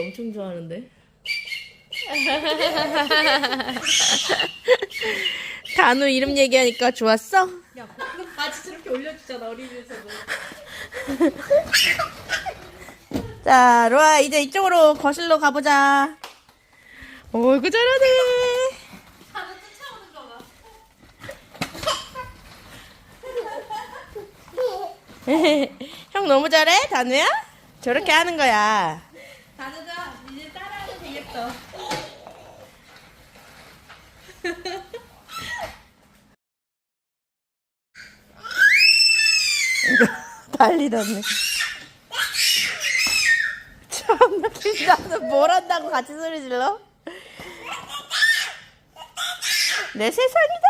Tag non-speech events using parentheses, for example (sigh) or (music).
엄청 좋아하는데. (laughs) 단우 이름 얘기하니까 좋았어? 야, 방금 바지 저렇게 올려주잖아, 어린이집에서도. (laughs) 자, 로아 이제 이쪽으로 거실로 가보자. 어이구 잘하네. 다들 쫓아오는 거 봐. (laughs) 형 너무 잘해, 단우야? 저렇게 하는 거야. 다르다. 이제 따라하면. 난리 났네. 참나, 나는 뭘 한다고 같이 소리 질러? 내 세상이다.